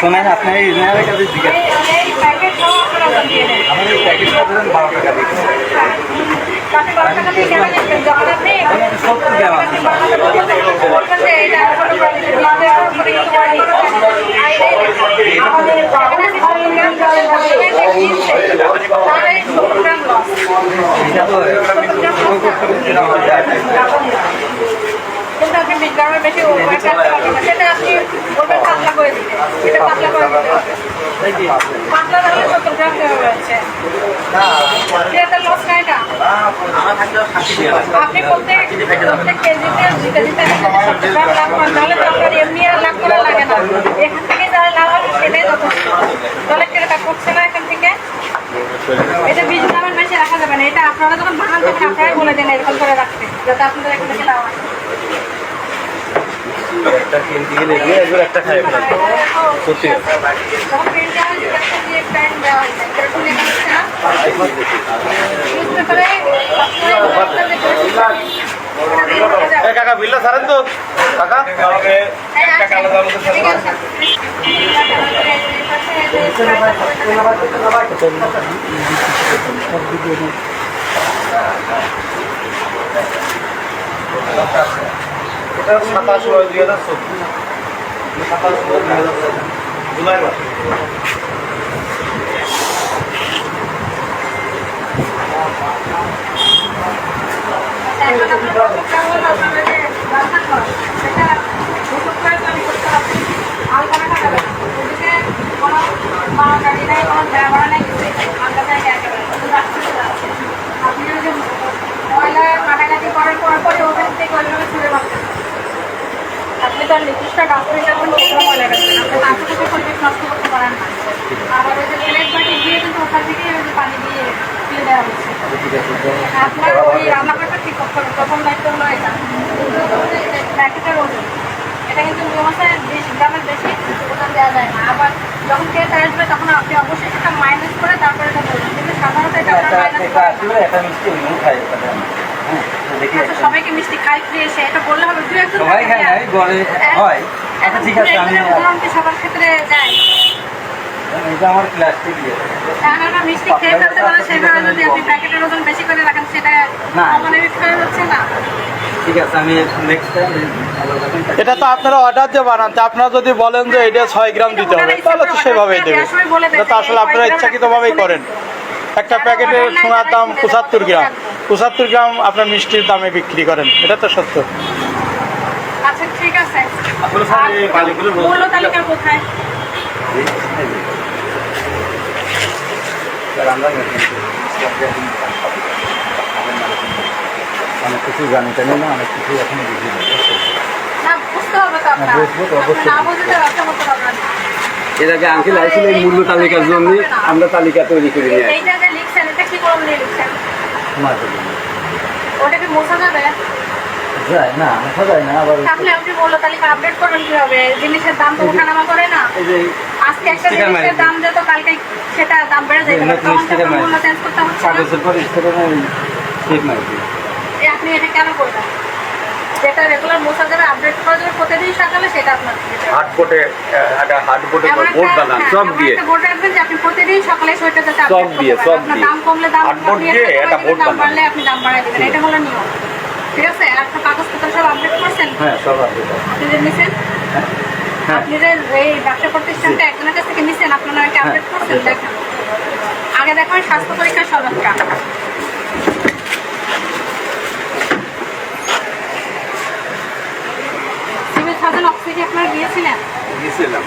শোনেন আপনার এই ইনারের কাছে জিজ্ঞেস আমাদের প্যাকেটটা ধরেন বারো টাকা দিচ্ছি নিচ্ছেন? সত্তর গ্রাম আছে বাংলাতে বলবেন যে, বলবেন যে এটা ছোট quality, ডিসপ্লে উপরে কিছু করে দিতে হবে। আমাদের এখানে সত্তর গ্রাম জলের বদলে এটা কিনছে। তাহলে সত্তর গ্রাম loss। এটা তো কিন্তু আপনি বিশ গ্রামের বেশি ওয়েট রাখতে পারবেন না। সেটা আপনি বলবেন পাতলা করে দিতে। এটা পাতলা করে দিতে হবে। পাতলা তাহলে সত্তর গ্রাম দেওয়া রয়েছে এটা লস না এটা আপনি প্রত্যেক প্রত্যেক না এখান থেকে এটা বিশ গ্রামের বেশি রাখা যাবে না এটা আপনারা যখন বানান বলে দেন এরকম করে রাখতে যাতে আপনাদের একটা সত্যি প্যান্ট দেওয়া হয়েছে লেখা হচ্ছে না কাকা বিলটা ছাড়েন তো। কাকা? সাতাশ দুই হাজার চব্বিশ। সাতাশ দুই হাজার জুলাই মাসে। আপনি তো আর নির্দিষ্ট ডাক্তারের যখন সেগুলো ময়লা আপনি তার থেকে পরিবেশ নষ্ট করতে পারেন না আবার ওই যে প্লেট বাটি দিয়ে কিন্তু ওখান থেকে পানি দিয়ে দেওয়া হচ্ছে আপনার ওই রান্নাঘরটা ঠিক প্রথম দায়িত্ব হলো এটা। প্যাকেটের ওজন। এটা কিন্তু আছে বিশ গ্রামের বেশি ওজন দেওয়া যায় না। আবার যখন খেতে আসবে তখন আপনি অবশ্যই সেটা মাইনাস করে তারপরে এটা বলবেন কিন্তু সাধারণত এটা মাইনাস হ্যাঁ দেখি আচ্ছা, সবাইকে মিষ্টি খাই ফিরে এসে এটা বললে হবে। দু একজন সবাই খায় হয়। আচ্ছা ঠিক আছে আমি সবার ক্ষেত্রে যায়? এটা আমার প্লাস্টিক দিয়ে। এখন আমরা মিষ্টি খেয়ে ফেলতে পারে সেভাবে যদি আপনি প্যাকেটের ওজন বেশি করে রাখেন সেটা না। অমানবিক যাচ্ছে না। ঠিক আছে আমি নেক্সট টাইম এটা তো আপনারা অর্ডার দিয়ে বানান আপনারা যদি বলেন যে এটা ছয় গ্রাম দিতে হবে তাহলে তো সেভাবেই দেবে। এটা তো আসলে আপনারা ইচ্ছাকৃতভাবেই করেন। একটা প্যাকেটের সোনার দাম পঁচাত্তর গ্রাম পঁচাত্তর গ্রাম আপনার মিষ্টির দামে বিক্রি করেন এটা তো সত্য। আচ্ছা ঠিক আছে। আসলে স্যার এই বালিগুলো মূল্য তালিকা কোথায়? স্যার আমরা অনেক কিছু জানি জানি না অনেক কিছু এখন বুঝি এর আগে আঙ্কেল আইছিল এই মূল্য তালিকার জন্য আমরা তালিকা তৈরি করে নিয়ে আসি। এইটা যে লিখছেন এটা কি কলম ওটা কি মোছা যাবে? যায় না দেখা যায় না আবার তাহলে আপনি মূল্য তালিকা আপডেট করবেন কীভাবে? জিনিসের দাম তো ওঠানামা করে না। এই যে আজকে একটা জিনিসের দাম যত কালকে সেটা দাম বেড়ে যাবে তখন। মূল্য চেঞ্জ করতে হচ্ছে কাগজের পর ঠিক এ আপনি এটা কেন করবেন? যেটা রেগুলার মোছা যাবে আপডেট করা যাবে প্রতিদিন সকালে সেটা আপনার বোটে একটা বোর্ড বানান হ্যাঁ, সব দিয়ে। একটা বোর্ড রাখবেন যে আপনি প্রতিদিন সকালে সেটা যাতে সব দিয়ে, সব দিয়ে। দাম কমলে দাম আট বোর্ড দিয়ে একটা একটা বোর্ড দাম বানান। বাড়লে আপনি দাম বাড়াই দেবেন। এটা হলো নিয়ম। ঠিক আছে? আর একটা কাগজপত্র সব আপডেট করছেন? হ্যাঁ সব আছে আপনি যে নিছেন? আপনি যে এই ব্যবসা প্রতিষ্ঠানটা একজনের কাছ থেকে নিছেন আপনারা নামে আপডেট করছেন? দেখেন। আগে দেখবেন স্বাস্থ্য পরীক্ষার সনদটা সিভিল সার্জন অফিসে আপনারা গিয়েছিলেন? গেছিলাম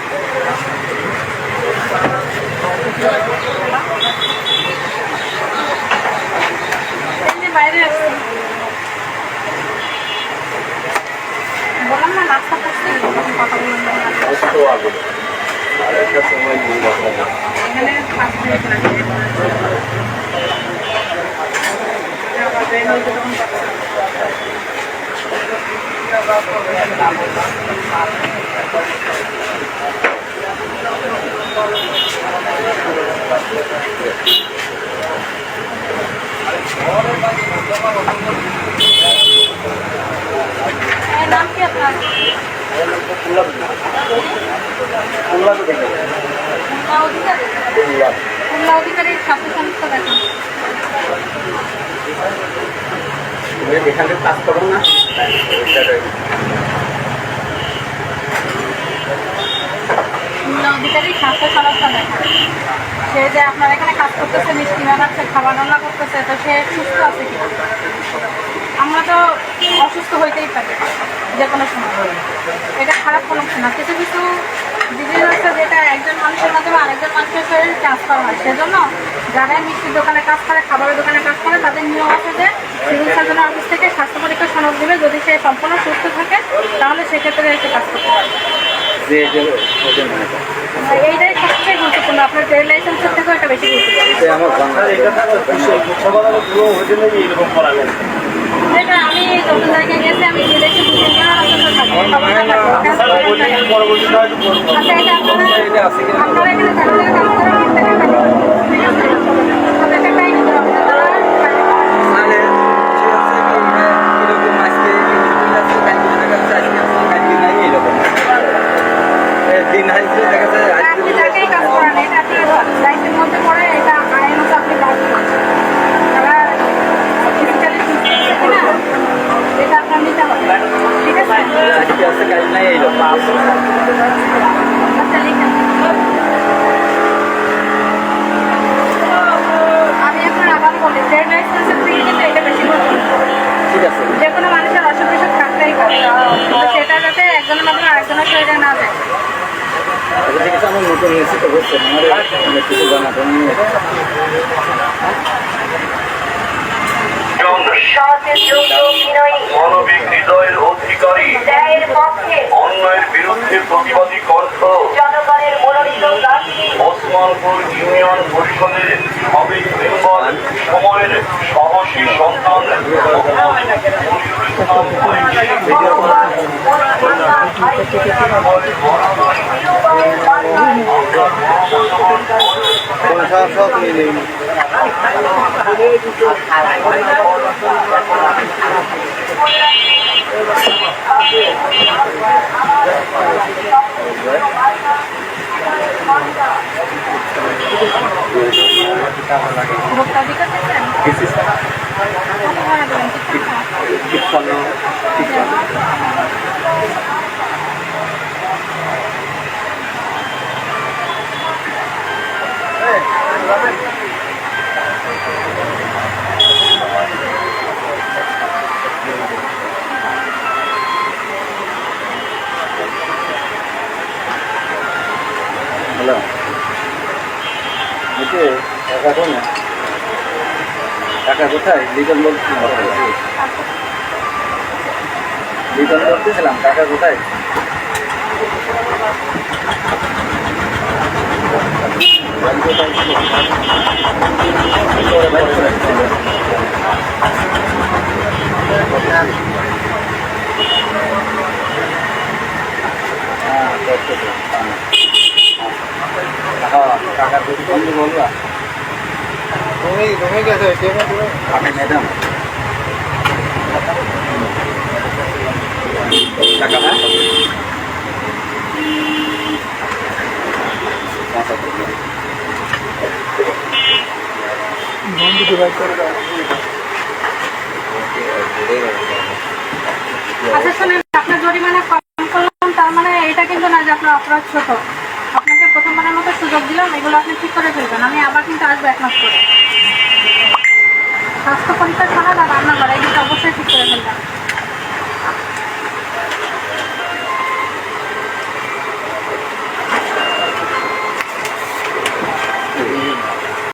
এই যে বাইরে আসছি। বললাম না নাস্তা করছি তখন কথা বললাম না। তো আগে আর একটা সময় নিয়ে যাব এখানে পাঁচ মিনিট লাগে আবার বের হইতে তখন পারছি। এর নাম কি আপনার দেখে খুলনা অধিকারী অধিকারীর সংস্থা তুমি এখানে কাজ করো না স্বাস্থ্য দেখেন সে যে আপনার এখানে কাজ করতেছে, মিষ্টি বানাচ্ছে খাবার করতেছে, তো সে সুস্থ আছে কিনা? আমরা তো অসুস্থ হইতেই পারি, যে কোনো সময়। এটা খারাপ কোনো কিছু না। যেটা একজন মানুষের মাধ্যমে আরেকজন মানুষের শরীরে ট্রান্সফার হয়। সেজন্য যারা মিষ্টির দোকানে কাজ করে খাবারের দোকানে কাজ করে তাদের নিয়ম আছে যে সিভিল সার্জনের অফিস থেকে স্বাস্থ্য পরীক্ষা সনদ দেবে। যদি সে সম্পূর্ণ সুস্থ থাকে তাহলে সেক্ষেত্রে এসে কাজ করতে পারবে। এইটাই সবচেয়ে গুরুত্বপূর্ণ। আপনার ট্রেড লাইসেন্সের থেকেও এটা বেশি গুরুত্বপূর্ণ। এটা আমি যত জায়গায় গেছি আমি একটু করব। আচ্ছা এটা আপনারা এখানে যারা কাজ করেন প্রত্যেকের কাজ ঠিক আছে তাদেরকে টাই নিতে হবে তারা মানে সে হচ্ছে কি হ্যাঁ, এরকম আজকে ইউটিউবে আছে কালকে দেখা যাচ্ছে আজকে আছে কালকে নাই এরকম এ, দিন হাইছে দেখা যাচ্ছে আজকে আপনি যাকেই কাজ করেন এটা আপনার লাইফের মধ্যে পড়ে এটা আইন মতো আপনি কাজ করেন তারা ফিজিক্যালি ঠিক না এটা আপনার নিতে হবে ঠিক আছে আজকে আছে কাল নাই এরকম আচ্ছা লিখেন আমি এখন আবার বলি ট্রেড লাইসেন্সের থেকে কিন্তু এটা বেশি গুরুত্বপূর্ণ ঠিক আছে যে কোনো মানুষের অসুখ বিসুখ থাকতেই পারে সেটা যাতে একজনের মাধ্যমে আরেকজনের শরীরে না যায় আচ্ছা, আমার নতুন নিয়েছি তো বুঝছেন আমার কিছু জানা তো নেই। সতের যোগ্য বিনয়ী মানবিক হৃদয়ের অধিকারী। ন্যায়ের অন্যায়ের বিরুদ্ধে প্রতিবাদী কণ্ঠ। ওসমানপুর ইউনিয়ন পরিষদের সাবেক মেম্বার সময়ের সাহসী সন্তান সব সব আছে তিপ্পান্ন তিপ্পান্ন হ্যালো। ওকে টাকা কোনে টাকা কোথায়? লিগল বলছি। লিগল বলতেছিলাম টাকা কোথায়? আমি ম্যাডাম টাকা না বন্ধু ডিভাইড করে দাও আচ্ছা শুনেন, আপনার জরিমানা কম তার মানে এটা কিন্তু না যে আপনার অপরাধ ছোট। আপনাকে প্রথমবারের মতো সুযোগ দিলাম, এগুলো আপনি ঠিক করে ফেলবেন। আমি আবার কিন্তু আসব এক মাস করে স্বাস্থ্য পরীক্ষার সনদ আর রান্না এই এগুলো অবশ্যই ঠিক করে